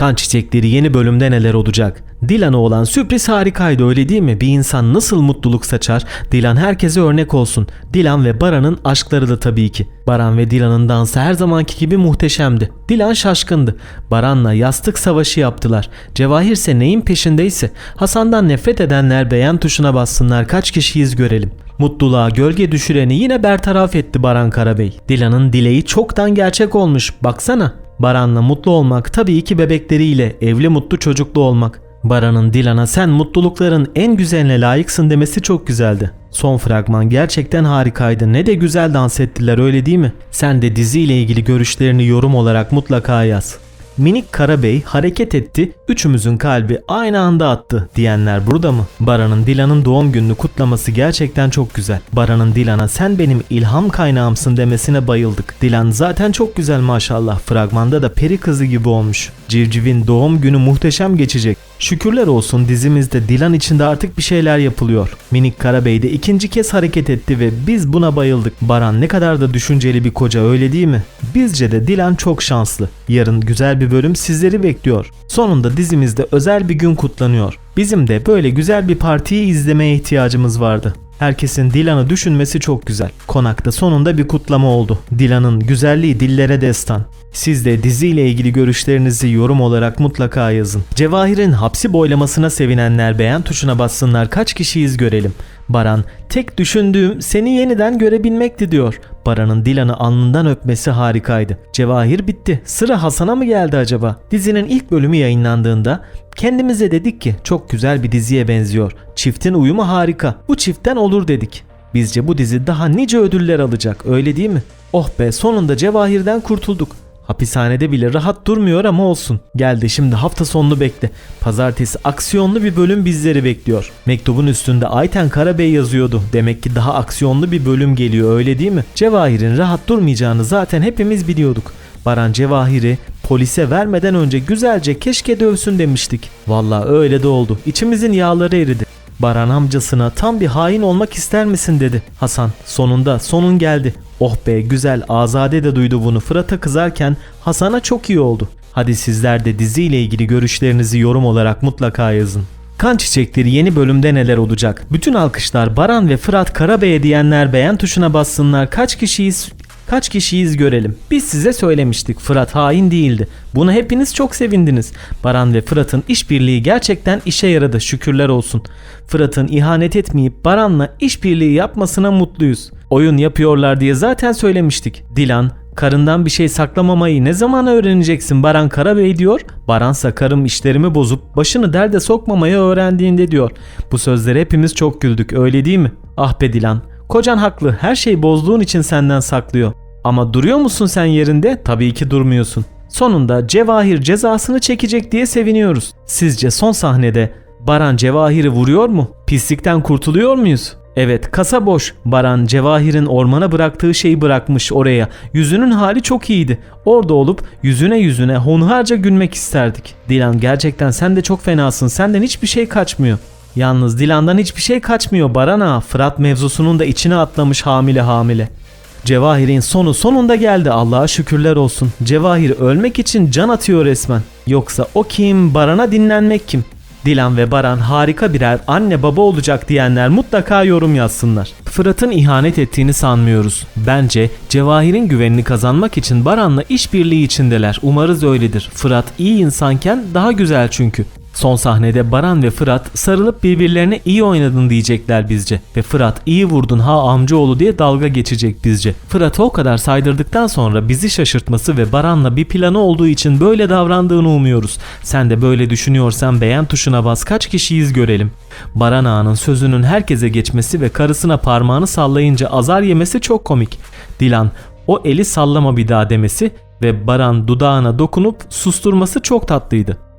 Kan Çiçekleri yeni bölümde neler olacak? Dilan'a olan sürpriz harikaydı öyle değil mi? Bir insan nasıl mutluluk saçar? Dilan herkese örnek olsun. Dilan ve Baran'ın aşkları da tabii ki. Baran ve Dilan'ın dansı her zamanki gibi muhteşemdi. Dilan şaşkındı. Baran'la yastık savaşı yaptılar. Cevahir ise neyin peşindeyse. Hasan'dan nefret edenler beğen tuşuna bassınlar kaç kişiyiz görelim. Mutluluğa gölge düşüreni yine bertaraf etti Baran Karabey. Dilan'ın dileği çoktan gerçek olmuş. Baksana. Baran'la mutlu olmak tabii ki bebekleriyle evli mutlu çocuklu olmak. Baran'ın Dilan'a sen mutlulukların en güzeline layıksın demesi çok güzeldi. Son fragman gerçekten harikaydı. Ne de güzel dans ettiler öyle değil mi? Sen de diziyle ilgili görüşlerini yorum olarak mutlaka yaz. Minik Karabey hareket etti, üçümüzün kalbi aynı anda attı diyenler burada mı? Baran'ın Dilan'ın doğum gününü kutlaması gerçekten çok güzel. Baran'ın Dilan'a sen benim ilham kaynağımsın demesine bayıldık. Dilan zaten çok güzel maşallah. Fragmanda da peri kızı gibi olmuş. Civciv'in doğum günü muhteşem geçecek. Şükürler olsun dizimizde Dilan içinde artık bir şeyler yapılıyor. Minik Karabey de ikinci kez hareket etti ve biz buna bayıldık. Baran ne kadar da düşünceli bir koca öyle değil mi? Bizce de Dilan çok şanslı. Yarın güzel bir bölüm sizleri bekliyor. Sonunda dizimizde özel bir gün kutlanıyor. Bizim de böyle güzel bir partiyi izlemeye ihtiyacımız vardı. Herkesin Dilan'ı düşünmesi çok güzel. Konakta sonunda bir kutlama oldu. Dilan'ın güzelliği dillere destan. Siz de diziyle ilgili görüşlerinizi yorum olarak mutlaka yazın. Cevahir'in hapsi boylamasına sevinenler beğen tuşuna bassınlar kaç kişiyiz görelim. Baran, tek düşündüğüm seni yeniden görebilmekti diyor. Baran'ın Dilan'ı alnından öpmesi harikaydı. Cevahir bitti. Sıra Hasan'a mı geldi acaba? Dizinin ilk bölümü yayınlandığında kendimize dedik ki çok güzel bir diziye benziyor. Çiftin uyumu harika. Bu çiftten olur dedik. Bizce bu dizi daha nice ödüller alacak öyle değil mi? Oh be sonunda Cevahir'den kurtulduk. Hapishanede bile rahat durmuyor ama olsun. Geldi şimdi hafta sonunu bekle. Pazartesi aksiyonlu bir bölüm bizleri bekliyor. Mektubun üstünde Ayten Karabey yazıyordu. Demek ki daha aksiyonlu bir bölüm geliyor öyle değil mi? Cevahir'in rahat durmayacağını zaten hepimiz biliyorduk. Baran Cevahir'i polise vermeden önce güzelce keşke dövsün demiştik. Valla öyle de oldu. İçimizin yağları eridi. Baran amcasına tam bir hain olmak ister misin dedi. Hasan sonunda sonun geldi. Oh be güzel Azade de duydu bunu Fırat'a kızarken Hasan'a çok iyi oldu. Hadi sizler de diziyle ilgili görüşlerinizi yorum olarak mutlaka yazın. Kan Çiçekleri yeni bölümde neler olacak? Bütün alkışlar Baran ve Fırat Karabey'e diyenler beğen tuşuna bassınlar. Kaç kişiyiz Kaç kişiyiz görelim. Biz size söylemiştik Fırat hain değildi. Buna hepiniz çok sevindiniz. Baran ve Fırat'ın işbirliği gerçekten işe yaradı şükürler olsun. Fırat'ın ihanet etmeyip Baran'la işbirliği yapmasına mutluyuz. Oyun yapıyorlar diye zaten söylemiştik. Dilan, karından bir şey saklamamayı ne zaman öğreneceksin Baran Karabey diyor. Baransa karım işlerimi bozup başını derde sokmamayı öğrendiğinde diyor. Bu sözlere hepimiz çok güldük öyle değil mi? Ah be Dilan, Kocan haklı. Her şeyi bozduğun için senden saklıyor. Ama duruyor musun sen yerinde? Tabii ki durmuyorsun. Sonunda Cevahir cezasını çekecek diye seviniyoruz. Sizce son sahnede Baran Cevahir'i vuruyor mu? Pislikten kurtuluyor muyuz? Evet kasa boş. Baran Cevahir'in ormana bıraktığı şeyi bırakmış oraya. Yüzünün hali çok iyiydi. Orada olup yüzüne yüzüne hunharca gülmek isterdik. Dilan gerçekten sen de çok fenasın. Senden hiçbir şey kaçmıyor. Yalnız Dilan'dan hiçbir şey kaçmıyor Barana. Fırat mevzusunun da içine atlamış hamile hamile. Cevahir'in sonu sonunda geldi Allah'a şükürler olsun. Cevahir ölmek için can atıyor resmen. Yoksa o kim, Baran'a dinlenmek kim? Dilan ve Baran harika birer anne baba olacak diyenler mutlaka yorum yazsınlar. Fırat'ın ihanet ettiğini sanmıyoruz. Bence Cevahir'in güvenini kazanmak için Baran'la işbirliği içindeler. Umarız öyledir. Fırat iyi insanken daha güzel çünkü. Son sahnede Baran ve Fırat sarılıp birbirlerine iyi oynadın diyecekler bizce. Ve Fırat iyi vurdun ha amcaoğlu diye dalga geçecek bizce. Fırat'ı o kadar saydırdıktan sonra bizi şaşırtması ve Baran'la bir planı olduğu için böyle davrandığını umuyoruz. Sen de böyle düşünüyorsan beğen tuşuna bas kaç kişiyiz görelim. Baran ağanın sözünün herkese geçmesi ve karısına parmağını sallayınca azar yemesi çok komik. Dilan o eli sallama bir daha demesi ve Baran dudağına dokunup susturması çok tatlıydı.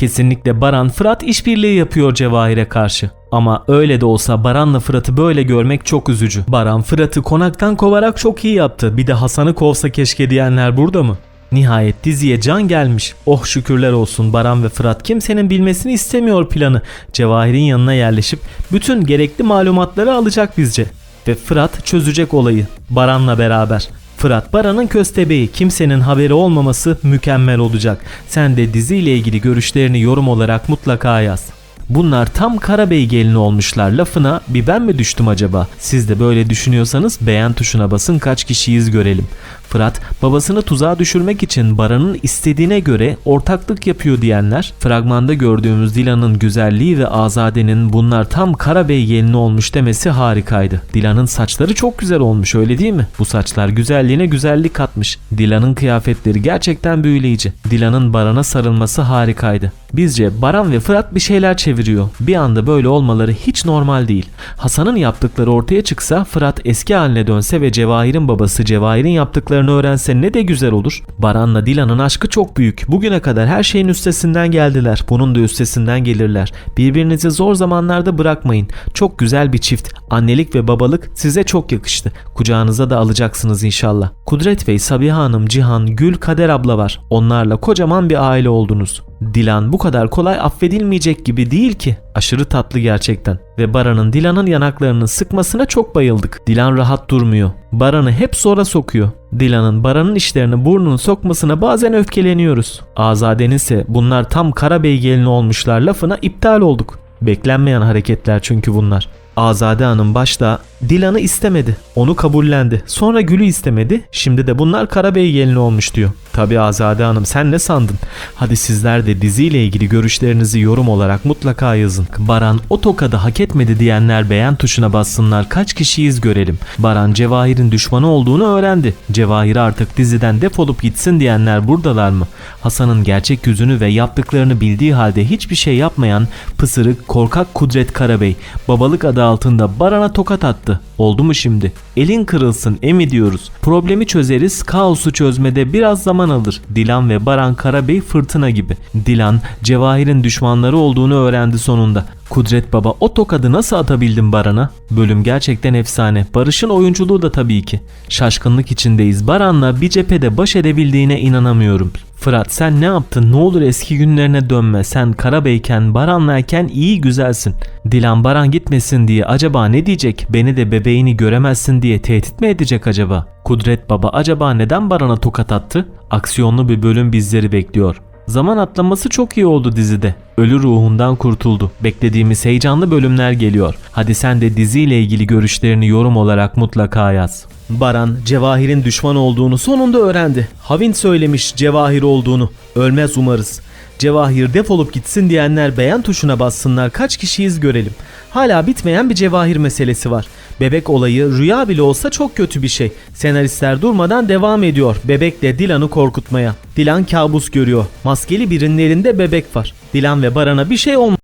Kesinlikle Baran Fırat işbirliği yapıyor Cevahir'e karşı. Ama öyle de olsa Baran'la Fırat'ı böyle görmek çok üzücü. Baran Fırat'ı konaktan kovarak çok iyi yaptı. Bir de Hasan'ı kovsa keşke diyenler burada mı? Nihayet diziye can gelmiş. Oh şükürler olsun Baran ve Fırat kimsenin bilmesini istemiyor planı. Cevahir'in yanına yerleşip bütün gerekli malumatları alacak bizce. Ve Fırat çözecek olayı Baran'la beraber. Fırat Baran'ın köstebeği. Kimsenin haberi olmaması mükemmel olacak. Sen de diziyle ilgili görüşlerini yorum olarak mutlaka yaz. Bunlar tam Karabey gelini olmuşlar lafına bir ben mi düştüm acaba? Siz de böyle düşünüyorsanız beğen tuşuna basın kaç kişiyiz görelim. Fırat babasını tuzağa düşürmek için Baran'ın istediğine göre ortaklık yapıyor diyenler fragmanda gördüğümüz Dilan'ın güzelliği ve Azade'nin bunlar tam Karabey gelini olmuş demesi harikaydı. Dilan'ın saçları çok güzel olmuş öyle değil mi? Bu saçlar güzelliğine güzellik katmış. Dilan'ın kıyafetleri gerçekten büyüleyici. Dilan'ın Baran'a sarılması harikaydı. Bizce Baran ve Fırat bir şeyler çeviriyor. Bir anda böyle olmaları hiç normal değil. Hasan'ın yaptıkları ortaya çıksa Fırat eski haline dönse ve Cevahir'in babası Cevahir'in yaptıklarını öğrense ne de güzel olur. Baran'la Dilan'ın aşkı çok büyük. Bugüne kadar her şeyin üstesinden geldiler. Bunun da üstesinden gelirler. Birbirinizi zor zamanlarda bırakmayın. Çok güzel bir çift. Annelik ve babalık size çok yakıştı. Kucağınıza da alacaksınız inşallah. Kudret Bey, Sabiha Hanım, Cihan, Gül, Kader abla var. Onlarla kocaman bir aile oldunuz. Dilan bu kadar kolay affedilmeyecek gibi değil ki. Aşırı tatlı gerçekten. Ve Baran'ın Dilan'ın yanaklarını sıkmasına çok bayıldık. Dilan rahat durmuyor. Baran'ı hep zora sokuyor. Dilan'ın Baran'ın işlerini burnunu sokmasına bazen öfkeleniyoruz. Azade'nin ise bunlar tam Karabey gelini olmuşlar lafına iptal olduk. Beklenmeyen hareketler çünkü bunlar. Azade Hanım başta Dilan'ı istemedi. Onu kabullendi. Sonra Gül'ü istemedi. Şimdi de bunlar Karabey gelini olmuş diyor. Tabi Azade Hanım sen ne sandın? Hadi sizler de diziyle ilgili görüşlerinizi yorum olarak mutlaka yazın. Baran o tokadı hak etmedi diyenler beğen tuşuna bassınlar. Kaç kişiyiz görelim. Baran Cevahir'in düşmanı olduğunu öğrendi. Cevahir artık diziden defolup gitsin diyenler buradalar mı? Hasan'ın gerçek yüzünü ve yaptıklarını bildiği halde hiçbir şey yapmayan pısırık korkak Kudret Karabey babalık adı altında Baran'a tokat attı. Oldu mu şimdi? Elin kırılsın emi diyoruz. Problemi çözeriz, kaosu çözmede biraz zaman alır. Dilan ve Baran Karabey fırtına gibi. Dilan, Cevahir'in düşmanları olduğunu öğrendi sonunda. Kudret Baba o tokadı nasıl atabildin Baran'a? Bölüm gerçekten efsane. Barış'ın oyunculuğu da tabii ki. Şaşkınlık içindeyiz. Baran'la bir cephede baş edebildiğine inanamıyorum. Fırat sen ne yaptın? Ne olur eski günlerine dönme. Sen Karabeyken, Baran'layken iyi güzelsin. Dilan Baran gitmesin diye acaba ne diyecek? Beni de bebeğini göremezsin diye tehdit mi edecek acaba? Kudret Baba acaba neden Baran'a tokat attı? Aksiyonlu bir bölüm bizleri bekliyor. Zaman atlaması çok iyi oldu dizide. Ölü ruhundan kurtuldu. Beklediğimiz heyecanlı bölümler geliyor. Hadi sen de diziyle ilgili görüşlerini yorum olarak mutlaka yaz. Baran, Cevahir'in düşman olduğunu sonunda öğrendi. Havin söylemiş Cevahir olduğunu. Ölmez umarız. Cevahir defolup gitsin diyenler beğen tuşuna bassınlar kaç kişiyiz görelim. Hala bitmeyen bir Cevahir meselesi var. Bebek olayı rüya bile olsa çok kötü bir şey. Senaristler durmadan devam ediyor bebekle Dilan'ı korkutmaya. Dilan kabus görüyor. Maskeli birinin elinde bebek var. Dilan ve Baran'a bir şey olmaz.